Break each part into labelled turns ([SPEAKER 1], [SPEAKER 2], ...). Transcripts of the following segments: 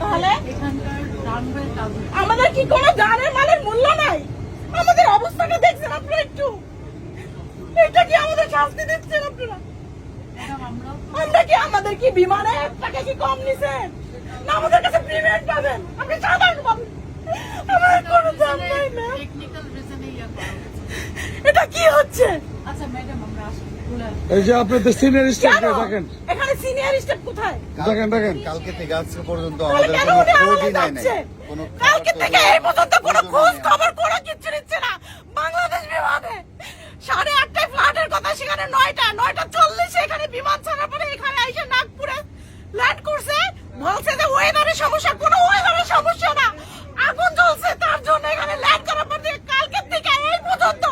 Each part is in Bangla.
[SPEAKER 1] তাহলে। আমাদের কি কোনো জানের মালের মূল্য নাই? আমাদের অবস্থাটা দেখছেন আপনারা একটু। এটা কি আমাদের শাস্তি দিচ্ছেন আপনারা? আমরা কি আমাদের কি বিমানে টাকা কি কম নিছেন? না আমাদের কাছে প্রিমিয়াম পাবেন। আপনি সাধারণ পাবেন। আমাদের কোনো দাম নাই না। এটা কি হচ্ছে?
[SPEAKER 2] আচ্ছা।
[SPEAKER 3] এই যে আপনাদের সিনিয়র
[SPEAKER 1] কেন
[SPEAKER 3] দেখেন।
[SPEAKER 1] এখানে সিনিয়র স্টাফ কোথায়?
[SPEAKER 3] দেখেন দেখেন।
[SPEAKER 4] কালকে থেকে আজকে পর্যন্ত আমাদের
[SPEAKER 1] কোনো
[SPEAKER 4] খোঁজই
[SPEAKER 1] আমাদের
[SPEAKER 4] নাই কোনো
[SPEAKER 1] কালকে থেকে এই পর্যন্ত কোনো
[SPEAKER 4] খোঁজও
[SPEAKER 1] খোঁজ
[SPEAKER 4] নেয় নাই।
[SPEAKER 1] খবর কোনো কিচ্ছু নিচ্ছে না। বাংলাদেশ বিভাগে সাড়ে আটটায় ফ্লাটের কথা সেখানে নয়টা নয়টা চল্লিশে এখানে বিমান ছাড়ার পরে এখানে এসে নাগপুরে ল্যান্ড করছে বলছে যে ওয়েদারের সমস্যা কোনো ওয়েদারের সমস্যা না আগুন জ্বলছে তার জন্য এখানে ল্যান্ড করার পর থেকে কালকে থেকে এই পর্যন্ত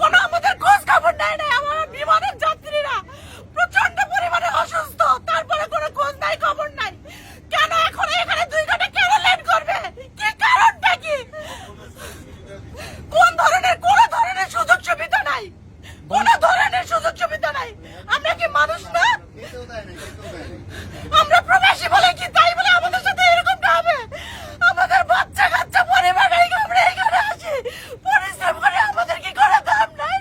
[SPEAKER 1] কোনো আমাদের খোঁজ খবর নেয় নাই আমার বিমানের যাত্রীরা প্রচণ্ড পরিমাণে অসুস্থ তারপরে কোনো খোঁজ নাই খবর নাই কেন এখন এখানে দুই ঘণ্টা কেন লেট করবে কি কারণটা কি কোন ধরনের কোন ধরনের সুযোগ সুবিধা নাই কোন ধরনের সুযোগ সুবিধা নাই আমরা কি মানুষ না
[SPEAKER 4] খেতেও দেয় নাই, খেতেও দেয় নাই।
[SPEAKER 1] আমরা প্রবাসী বলে কি তাই বলে আমাদের সাথে এরকমটা হবে আমাদের বাচ্চা কাচ্চা পরিবার নিয়ে আমরা এখানে আসি পরিশ্রম করে আমাদের কি কোনো দাম নাই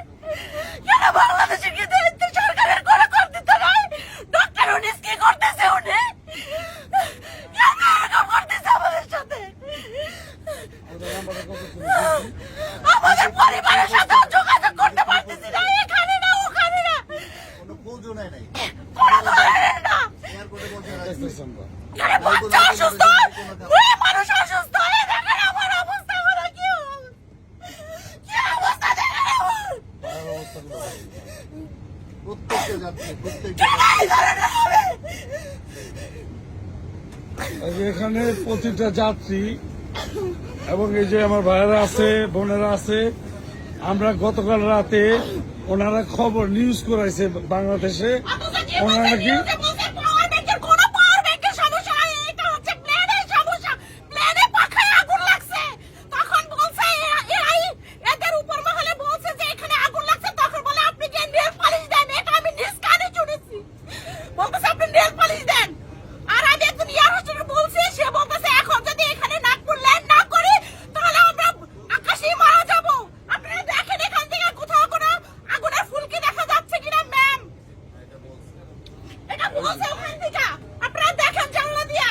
[SPEAKER 1] কেন বাংলাদেশের কি দায়িত্ব সরকারের কোনো কর্তৃত্ব নাই ডক্টর উনিস কি করতেছে উনি কেন এরকম করতেছে আমাদের সাথে আমাদের পরিবারের সাথে যোগাযোগ করতে পারতেছি না এখানে না ওখানে না।
[SPEAKER 4] কোনো খোঁজও নেয় নাই।
[SPEAKER 1] কোনো ধরনের না। আরে বাচ্চা অসুস্থ? মেয়ে মানুষ অসুস্থ? এই দেখেন আমার অবস্থা হলো কি কি অবস্থা দেখেন আমার?
[SPEAKER 4] প্রত্যেকটা যাত্রী, প্রত্যেকটা
[SPEAKER 1] কেন এই ধরনের হবে?
[SPEAKER 3] এই যে এখানে প্রতিটা যাত্রী এবং এই যে আমার ভাইয়েরা আছে বোনেরা আছে আমরা গতকাল রাতে ওনারা খবর নিউজ করাইছে বাংলাদেশে। ওনারা নাকি
[SPEAKER 1] নিউজে বলছে power bank এর কোনো power bank এর সমস্যা নাই, এটা হচ্ছে plane এর সমস্যা। plane এ পাখায় আগুন লাগছে। তখন বলছে এ- এরাই- এদের উপর মহলে বলছে যে এখানে আগুন লাগছে, তখন বলে আপনি যে nail polish দেন, এটা আমি নিজ কানে শুনেছি। বলতেছে আপনি nail polish দেন। আর আমি একজন air hostess কে বলছি, সে বলতেছে এখন যদি এখানে নাগপুর land না করি, তাহলে আমরা আকাশেই মারা যাব। আপনারা দেখেন এখান থেকে কোথাও কোনো আগুনের ফুলকি দেখা যাচ্ছে কিনা ম্যাম এটা বলছে ওখান থেকে। আপনারা দেখেন জানলা দিয়া।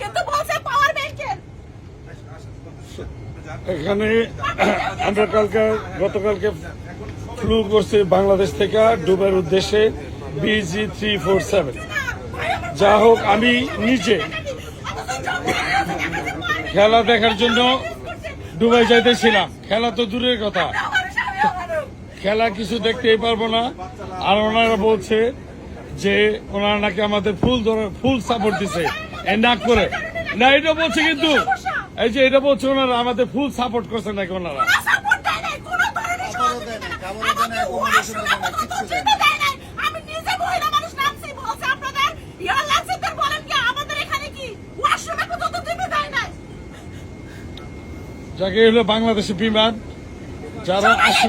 [SPEAKER 1] কিন্তু বলছে পাওয়ার ব্যাংকের
[SPEAKER 3] এখানে আমরা কালকে, গতকালকে ফ্লু করছি বাংলাদেশ থেকে ডুবের উদ্দেশ্যে বিজি থ্রি ফোর সেভেন যা হোক, আমি নিজে খেলা দেখার জন্য দুবাই যাইতেছিলাম। খেলা তো দূরের কথা। খেলা কিছু দেখতেই পারব না। আর ওনারা বলছে যে ওনারা নাকি আমাদের ফুল ধরে ফুল সাপোর্ট দিছে। নাক করে। না এটা বলছে কিন্তু এই যে এটা বলছে ওনারা আমাদের ফুল সাপোর্ট করছে নাকি ওনারা?
[SPEAKER 4] খাবারও দেয় নাই, খাবারও দেয় নাই, accommodation ও দেয় নাই, কিচ্ছু দেয় নাই।
[SPEAKER 1] আমি নিজে মহিলা মানুষ নামছি বলছে আপনাদের এয়ারলাইন্সের বলেন কি আমাদের এখানে কি ওয়াশরুমে পর্যন্ত দিতে দেয় নাই
[SPEAKER 3] যাকে হলো বাংলাদেশের বিমান যারা আসে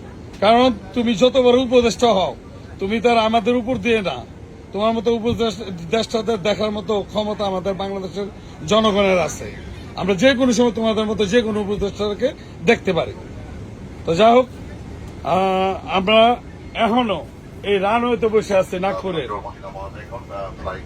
[SPEAKER 3] কারণ তুমি যত বড় উপদেষ্টা হও, তুমি তার আমাদের উপর দিয়ে না। তোমার মতো উপদেষ্টাদের দেখার মতো ক্ষমতা আমাদের বাংলাদেশের জনগণের আছে। আমরা যে কোনো সময় তোমাদের মতো যে কোনো উপদেষ্টাকে দেখতে পারি। তো যাই হোক আমরা এখনও এই রানওয়েতে বসে আছি নাগপুরে।
[SPEAKER 5] মহিলা মহাদেব ফ্লাইট